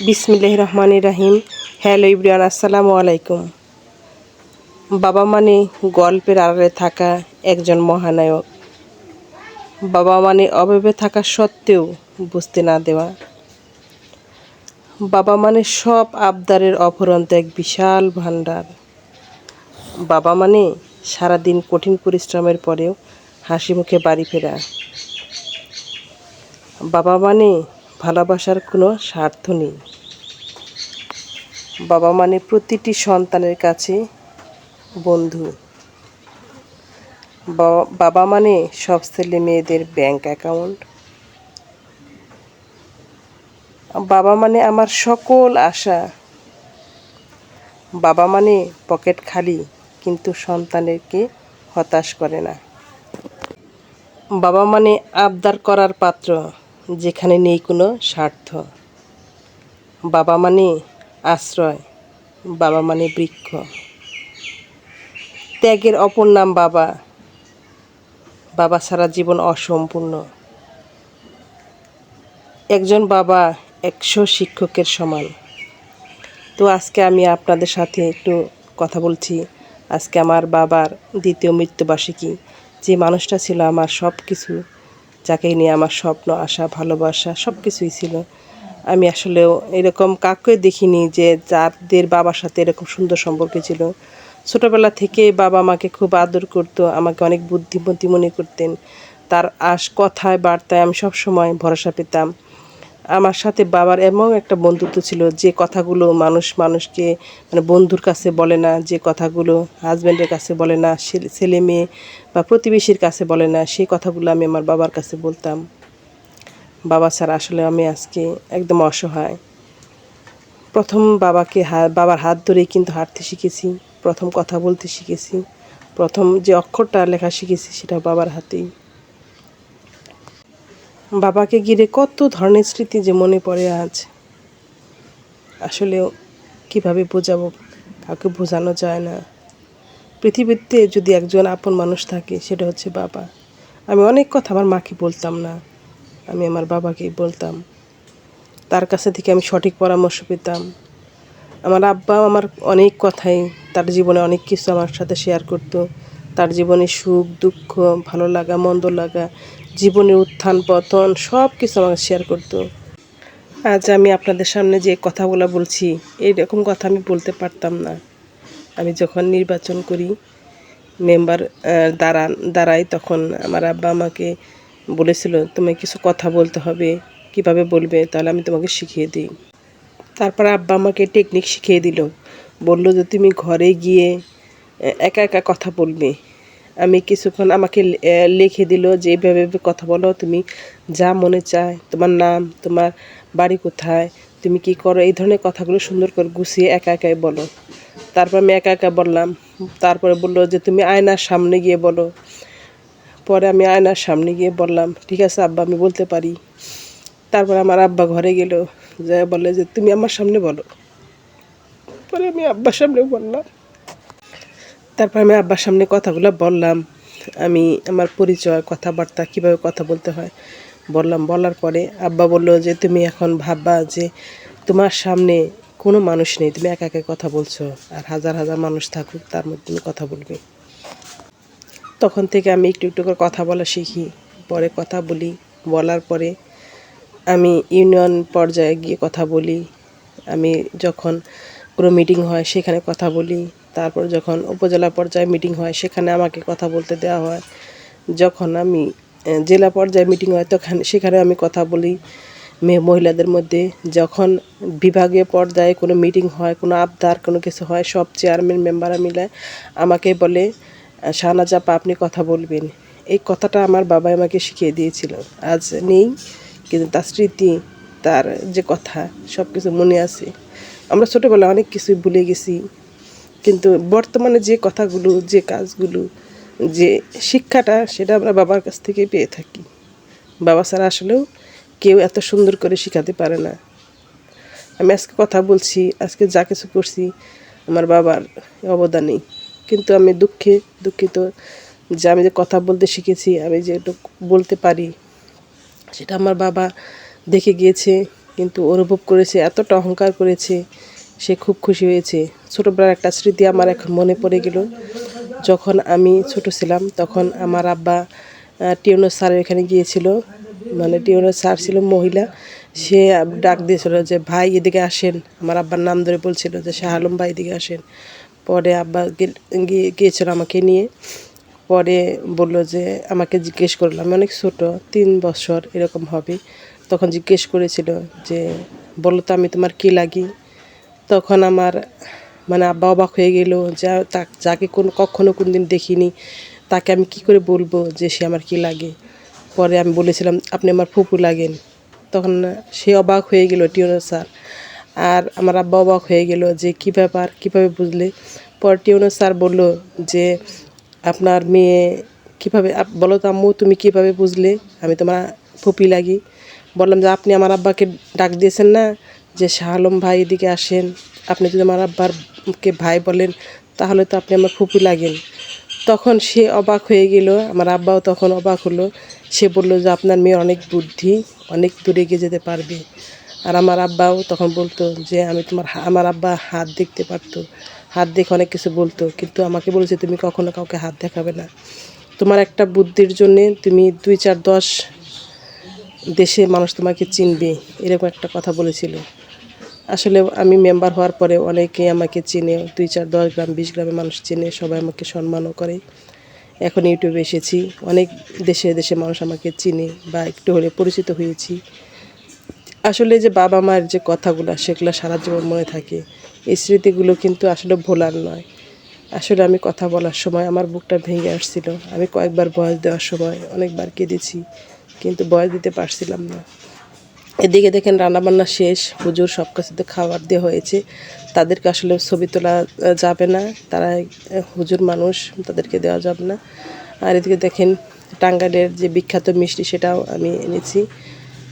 বিসমিল্লাহ রহমান রাহিম। হ্যালো ইব্রিয়ান, আসসালামু আলাইকুম। বাবা মানে গল্পের আড়ালে থাকা একজন মহানায়ক। বাবা মানে অভাবে থাকা সত্ত্বেও বুঝতে না দেওয়া। বাবা মানে সব আবদারের অফুরন্ত এক বিশাল ভাণ্ডার। বাবা মানে সারাদিন কঠিন পরিশ্রমের পরেও হাসি মুখে বাড়ি ফেরা। বাবা মানে ভালোবাসার কোনো স্বার্থ নেই। বাবা মানে প্রতিটি সন্তানের কাছে বন্ধু। বাবা মানে সব ছেলে মেয়েদের ব্যাংক অ্যাকাউন্ট বাবা মানে আমার সকল আশা। বাবা মানে পকেট খালি, কিন্তু সন্তানেরকে হতাশ করে না। বাবা মানে আবদার করার পাত্র। যেখানে নেই কোনো স্বার্থ। বাবা মানে আশ্রয়, বাবা মানে বৃক্ষ। ত্যাগের অপর নাম বাবা। বাবা সারা জীবন অসম্পূর্ণ। একজন বাবা একশো শিক্ষকের সমান। তো আজকে আমি আপনাদের সাথে একটু কথা বলছি। আজকে আমার বাবার দ্বিতীয় মৃত্যুবার্ষিকী। যে মানুষটা ছিল আমার সব কিছু যাকে নিয়ে আমার স্বপ্ন, আশা, ভালোবাসা সব কিছুই ছিল। আমি আসলেও এরকম কাউকে দেখিনি যে যাদের বাবার সাথে এরকম সুন্দর সম্পর্ক ছিল। ছোটোবেলা থেকে বাবা আমাকে খুব আদর করতো, আমাকে অনেক বুদ্ধিমতী মনে করতেন। তার আশ কথায়, বার্তায় আমি সবসময় ভরসা পেতাম। আমার সাথে বাবার এমন একটা বন্ধুত্ব ছিল যে কথাগুলো মানুষ মানুষকে মানে বন্ধুর কাছে বলে না, যে কথাগুলো হাজব্যান্ডের কাছে বলে না ছেলে- মেয়ে বা প্রতিবেশীর কাছে বলে না, সেই কথাগুলো আমি আমার বাবার কাছে বলতাম। বাবা ছাড়া আসলে আমি আজকে একদম অসহায়। প্রথম বাবাকে হা- বাবার হাত ধরেই কিন্তু হাঁটতে শিখেছি, প্রথম কথা বলতে শিখেছি, প্রথম যে অক্ষরটা লেখা শিখেছি সেটা বাবার হাতেই। বাবাকে ঘিরে কত ধরনের স্মৃতি যে মনে পড়ে আজ। আসলেও কীভাবে বোঝাবো? কাউকে বোঝানো যায় না। পৃথিবীতে যদি একজন আপন মানুষ থাকে, সেটা হচ্ছে বাবা। আমি অনেক কথা আমার মাকে বলতাম না। আমি আমার বাবাকেই বলতাম। তার কাছে থেকে আমি সঠিক পরামর্শ পেতাম। আমার আব্বা আমার অনেক কথাই তার জীবনে অনেক কিছু আমার সাথে শেয়ার করতো। তার জীবনে সুখ, দুঃখ, ভালো লাগা, মন্দ লাগা জীবনের উত্থান, পতন সব কিছু আমাকে শেয়ার করতো। আজ আমি আপনাদের সামনে যে কথাগুলো বলছি, এইরকম কথা আমি বলতে পারতাম না। আমি যখন নির্বাচন করি মেম্বার দাঁড়ান দাঁড়াই, তখন আমার আব্বা আমাকে বলেছিল, তোমায় কিছু কথা বলতে হবে, কীভাবে বলবে? তাহলে আমি তোমাকে শিখিয়ে দিই। তারপর আব্বা আমাকে টেকনিক শিখিয়ে দিল। বলল যে, তুমি ঘরে গিয়ে একা একা কথা বলবে। আমি কিছুক্ষণ আমাকে লিখে দিল যে এইভাবে কথা বলো, তুমি যা মনে চায়, তোমার নাম, তোমার বাড়ি কোথায়, তুমি কি করো, এই ধরনের কথাগুলো সুন্দর করে গুছিয়ে একা একাই বলো। তারপর আমি একা একা বললাম। তারপরে বলল যে, তুমি আয়নার সামনে গিয়ে বলো। পরে আমি আয়নার সামনে গিয়ে বললাম, ঠিক আছে আব্বা, আমি বলতে পারি। তারপর আমার আব্বা ঘরে গেল যা বলে যে, তুমি আমার সামনে বলো। পরে আমি আব্বার সামনে বললাম। তারপর আমি আব্বার সামনে কথাগুলো বললাম, আমি আমার পরিচয়, কথাবার্তা, কীভাবে কথা বলতে হয় বললাম। বলার পরে আব্বা বলল যে, তুমি এখন ভাববা যে তোমার সামনে কোনো মানুষ নেই, তুমি একা একা কথা বলছো আর হাজার হাজার মানুষ থাকুক, তার মধ্যে তুমি কথা বলবে। তখন থেকে আমি একটু একটু করে কথা বলা শিখি, পরে কথা বলি। বলার পরে আমি ইউনিয়ন পর্যায়ে গিয়ে কথা বলি। আমি যখন কোনো মিটিং হয়, সেখানে কথা বলি। তারপর যখন উপজেলা পর্যায়ে মিটিং হয় সেখানে আমাকে কথা বলতে দেওয়া হয়। যখন আমি জেলা পর্যায়ে মিটিং হয় তখন সেখানে আমি কথা বলি মেয়ে মহিলাদের মধ্যে। যখন বিভাগীয় পর্যায়ে কোনো মিটিং হয় কোনো আবদার কোনো কিছু হয় সব চেয়ারম্যান মেম্বাররা মিলে আমাকে বলে আহ, শাহনাজ আপনি কথা বলবেন। এই কথাটা আমার বাবা আমাকে শিখিয়ে দিয়েছিল। আজ নেই কিন্তু তার স্মৃতি তার যে কথা সব কিছু মনে আছে। আমরা ছোটোবেলায় অনেক কিছুই ভুলে গেছি। কিন্তু বর্তমানে যে কথাগুলো, যে কাজগুলো, যে শিক্ষাটা, সেটা আমরা বাবার কাছ থেকেই পেয়ে থাকি। বাবা ছাড়া আসলেও কেউ এত সুন্দর করে শেখাতে পারে না। আমি আজকে কথা বলছি, আজকে যা কিছু করছি, আমার বাবার অবদানেই। কিন্তু আমি দুঃখে, দুঃখিত যে আমি যে কথা বলতে শিখেছি, আমি যে বলতে পারি, সেটা আমার বাবা দেখে গিয়েছে, কিন্তু অনুভব করেছে, এতটা অহংকার করেছে সে খুব খুশি হয়েছে। ছোটোবেলার একটা স্মৃতি আমার এখন মনে পড়ে গেল। যখন আমি ছোট ছিলাম, তখন আমার আব্বা টিউনো স্যারের এখানে গিয়েছিল। মানে টিউনো স্যার ছিল মহিলা। সে ডাক দিয়েছিল যে, ভাই, এদিকে আসেন। আমার আব্বার নাম ধরে বলছিল যে, শাহ আলম ভাই, এদিকে আসেন। পরে আব্বা গিয়ে, গিয়েছিল আমাকে নিয়ে। পরে বলল যে, আমাকে জিজ্ঞেস করল, আমি অনেক ছোট, তিন বছর এরকম হবে। তখন জিজ্ঞেস করেছিল যে, বলো তো আমি তোমার কী লাগি? তখন আমার মানে আব্বা অবাক হয়ে গেল যা তা- যাকে কোন, কখনো কোন দিন দেখিনি। তাকে আমি কি করে বলব যে সে আমার কি লাগে? পরে আমি বলেছিলাম, আপনি আমার ফুপু লাগেন। তখন সে অবাক হয়ে গেল টিউনো স্যার। আর আমার আব্বা অবাক হয়ে গেল যে কী ব্যাপার, কীভাবে বুঝলে? পর টিউনো স্যার বলল যে, আপনার মেয়ে কীভাবে বলো তো আম্মু, তুমি কীভাবে বুঝলে? আমি তোমার ফুপি লাগি। বললাম যে, আপনি আমার আব্বাকে ডাক দিয়েছেন না? যে শাহ আলম ভাই এদিকে আসেন, আপনি যদি আমার আব্বারকে ভাই বলেন, তাহলে তো আপনি আমার ফুপি লাগেন। তখন সে অবাক হয়ে গেল, আমার আব্বাও তখন অবাক হলো। সে বলল যে, আপনার মেয়ে অনেক বুদ্ধি, অনেক দূরে এগিয়ে যেতে পারবে। আর আমার আব্বাও তখন বলতো যে, আমি তোমার আমার আব্বা হাত দেখতে পারতো, হাত দেখে অনেক কিছু বলতো, কিন্তু আমাকে বলেছে তুমি কখনো কাউকে হাত দেখাবে না। তোমার একটা বুদ্ধির জন্যে তুমি দুই চার দশ দেশে মানুষ তোমাকে চিনবে, এরকম একটা কথা বলেছিল। আসলে আমি মেম্বার হওয়ার পরে অনেকে আমাকে চিনে, দুই চার দশ গ্রাম, বিশ গ্রামের মানুষ চিনে, সবাই আমাকে সম্মানও করে। এখন ইউটিউবে এসেছি, অনেক দেশে দেশে মানুষ আমাকে চিনে বা একটু হলে পরিচিত হয়েছি। আসলে যে বাবা মায়ের যে কথাগুলো, সেগুলো সারা জীবন মনে থাকে। এই স্মৃতিগুলো কিন্তু আসলে ভোলার নয়। আসলে আমি কথা বলার সময় আমার বুকটা ভেঙে আসছিল। আমি কয়েকবার বয়স দেওয়ার সময় অনেকবার কেঁদেছি, কিন্তু বয়স দিতে পারছিলাম না। এদিকে দেখেন রান্নাবান্না শেষ, হুজুর সব কিছুতে খাবার দেওয়া হয়েছে। তাদেরকে আসলে ছবি তোলা যাবে না। তারা হুজুর মানুষ, তাদেরকে দেওয়া যাবে না। আর এদিকে দেখেন টাঙ্গাইলের যে বিখ্যাত মিষ্টি, সেটাও আমি এনেছি।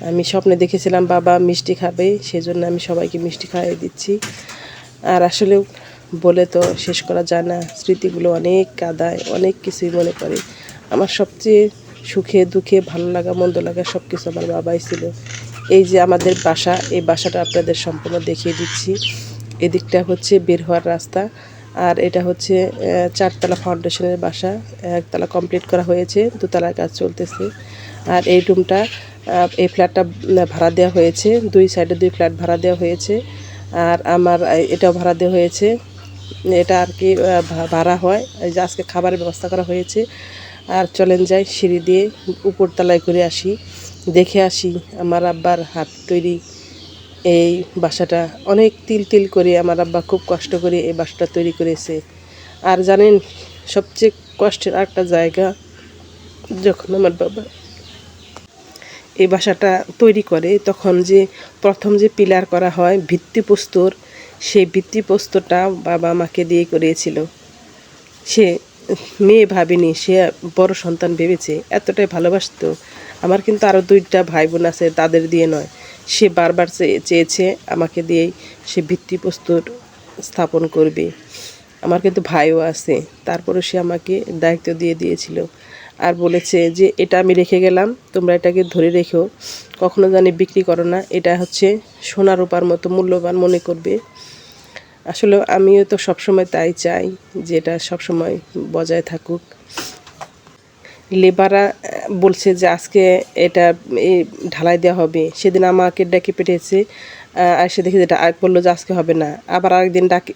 আমি স্বপ্নে দেখেছিলাম, বাবা মিষ্টি খাবে, সেজন্য আমি সবাইকে মিষ্টি খাইয়ে দিচ্ছি। আর আসলে বলে তো শেষ করা যায় না, স্মৃতিগুলো অনেক কাদায়, অনেক কিছুই মনে পড়ে। আমার সবচেয়ে সুখে, দুঃখে, ভালো লাগা, মন্দ লাগা সব কিছু আমার বাবাই ছিল। এই যে আমাদের বাসা, এই বাসাটা আপনাদের সম্পূর্ণ দেখিয়ে দিচ্ছি। এদিকটা হচ্ছে বের হওয়ার রাস্তা আর এটা হচ্ছে চারতলা ফাউন্ডেশনের বাসা। একতলা কমপ্লিট করা হয়েছে, দোতলার কাজ চলতেছে। আর এই রুমটা এই ফ্ল্যাটটা ভাড়া দেওয়া হয়েছে। দুই সাইডে দুই ফ্ল্যাট ভাড়া দেওয়া হয়েছে। আর আমার এটাও ভাড়া দেওয়া হয়েছে। এটা আর কি ভাড়া হয়। এই যে আজকে খাবারের ব্যবস্থা করা হয়েছে। আর চলেন যাই সিঁড়ি দিয়ে উপরতলায় করে আসি। দেখে আসি আমার আব্বার হাত তৈরি। এই বাসাটা অনেক তিল তিল করে আমার আব্বা খুব কষ্ট করে এই বাসাটা তৈরি করেছে। আর জানেন, সবচেয়ে কষ্টের একটা জায়গা, যখন আমার বাবা এই বাসাটা তৈরি করে, তখন যে প্রথম যে পিলার করা হয় ভিত্তিপ্রস্তর, সেই ভিত্তিপ্রস্তরটা বাবা আমাকে দিয়ে করিয়েছিল। সে মেয়ে ভাবেনি, সে বড় সন্তান ভেবেছে, এতটাই ভালোবাসতো। আমার কিন্তু আরও দুইটা ভাই বোন আছে, তাদের দিয়ে নয়। সে বারবার চেয়ে- চেয়েছে আমাকে দিয়েই সে ভিত্তিপ্রস্তর স্থাপন করবে। আমার কিন্তু ভাইও আছে তারপরে সে আমাকে দায়িত্ব দিয়ে দিয়েছিল। আর বলেছে যে, এটা আমি রেখে গেলাম, তোমরা এটাকে ধরে রেখো। কখনো জানি বিক্রি করো না। এটা হচ্ছে সোনার রূপার মতো মূল্যবান মনে করবে। আসলে আমিও তো সবসময় তাই চাই যে এটা সবসময় বজায় থাকুক। লেবাররা বলছে যে আজকে এটা ঢালাই দেওয়া হবে। সেদিন আমাকে ডেকে পেটেছে আর সে দেখে যেটা বলল যে আজকে হবে না। আবার আরেকদিন ডাকে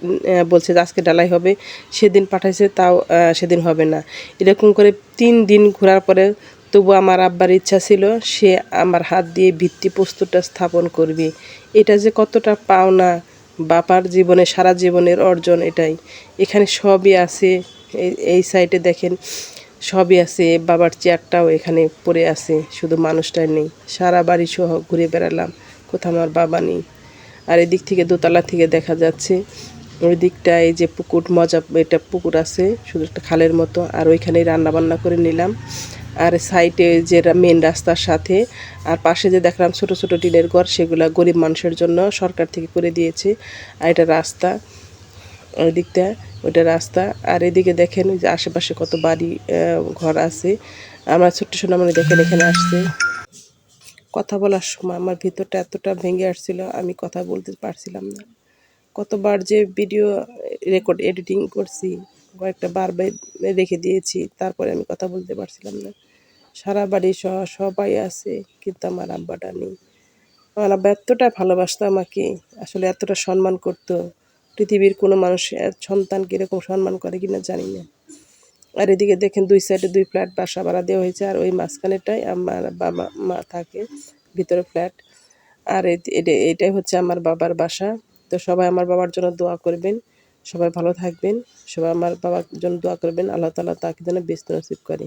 বলছে যে আজকে ঢালাই হবে। সেদিন পাঠাইছে, তাও সেদিন হবে না। এরকম করে তিন দিন ঘোরার পরে তবু আমার আব্বার ইচ্ছা ছিল, সে আমার হাত দিয়ে ভিত্তি প্রস্তুতটা স্থাপন করবে। এটা যে কতটা পাওনা বাপার জীবনে, সারা জীবনের অর্জন এটাই। এখানে সবই আছে, এই- সাইডে দেখেন, সবই আছে, বাবার চেয়ারটাও এখানে পড়ে আছে, শুধু মানুষটাই নেই। সারা বাড়ি সহ ঘুরে বেড়ালাম, কোথাও আমার বাবা নেই। আর এদিক থেকে দোতলা থেকে দেখা যাচ্ছে, ওই দিকটা এই যে পুকুর, মজা, এটা পুকুর আছে, শুধু একটা খালের মতো, আর ওইখানে রান্না বান্না করে নিলাম। আর সাইডে যে মেন রাস্তার সাথে, আর পাশে যে দেখলাম ছোট ছোট টিনের ঘর, সেগুলো গরিব মানুষের জন্য সরকার থেকে করে দিয়েছে। আর এটা রাস্তা ওই দিকটা ওইটা রাস্তা। আর এদিকে দেখেন যে আশেপাশে কত বাড়ি ঘর আছে। আমার ছোট্ট সোনামণি দেখেন এখানে আসছে। কথা বলার সময় আমার ভিতরটা এতটা ভেঙে আসছিল, আমি কথা বলতে পারছিলাম না। কতবার যে ভিডিও রেকর্ড এডিটিং করছি, কয়েকটা বার রেখে দিয়েছি, তারপরে আমি কথা বলতে পারছিলাম না। সারা বাড়ি সহ সবাই আছে, কিন্তু আমার আব্বাটা নেই। আমার আব্বা এতটা ভালোবাসতো আমাকে, আসলে এতটা সম্মান করতো। পৃথিবীর কোনো মানুষ সন্তান এরকম সম্মান করে কিনা জানি না। আর এদিকে দেখেন দুই সাইডে দুই ফ্ল্যাট বাসা ভাড়া দেওয়া হয়েছে, আর ওই মাঝখানেটাই আমার বাবা মা থাকে, ভিতরে ফ্ল্যাট আর এটাই হচ্ছে আমার বাবার বাসা। তো সবাই আমার বাবার জন্য দোয়া করবেন, সবাই ভালো থাকবেন, সবাই আমার বাবার জন্য দোয়া করবেন, আল্লাহ তালা তাকে যেন ব্যস্ত নসিব করে।